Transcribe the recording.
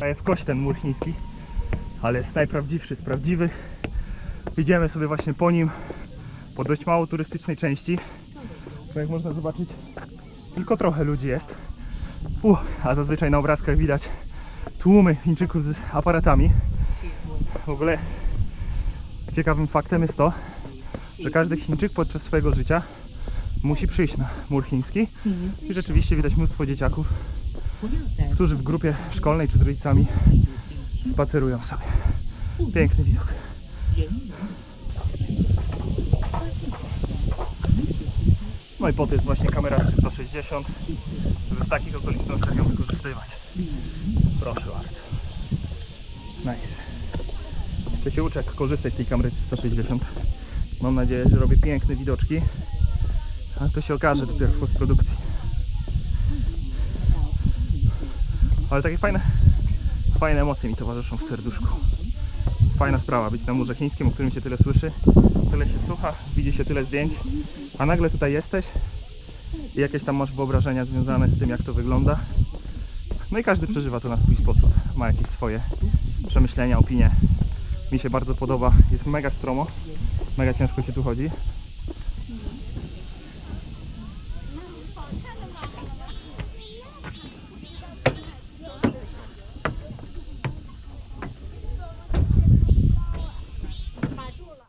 A jest kość ten mur chiński, ale jest najprawdziwszy z prawdziwych. Idziemy sobie właśnie po nim, po dość mało turystycznej części. Bo jak można zobaczyć, tylko trochę ludzi jest. Uch, a zazwyczaj na obrazkach widać tłumy Chińczyków z aparatami. W ogóle ciekawym faktem jest to, że każdy Chińczyk podczas swojego życia musi przyjść na mur chiński. Mhm. I rzeczywiście widać mnóstwo dzieciaków, którzy w grupie szkolnej czy z rodzicami spacerują sobie. Piękny widok. No i po to jest właśnie kamera 360, żeby w takich okolicznościach ją wykorzystywać. Proszę bardzo. Nice. Jeszcze się uczę, jak korzystać z tej kamery 360. Mam nadzieję, że robię piękne widoczki ale to się okaże dopiero w postprodukcji. Ale takie fajne, fajne emocje mi towarzyszą w serduszku. Fajna sprawa być na murze chińskim, o którym się tyle słyszy, tyle się słucha, widzi się tyle zdjęć, a nagle tutaj jesteś i jakieś tam masz wyobrażenia związane z tym, jak to wygląda. No i każdy przeżywa to na swój sposób, ma jakieś swoje przemyślenia, opinie. Mi się bardzo podoba, jest mega stromo, mega ciężko się tu chodzi,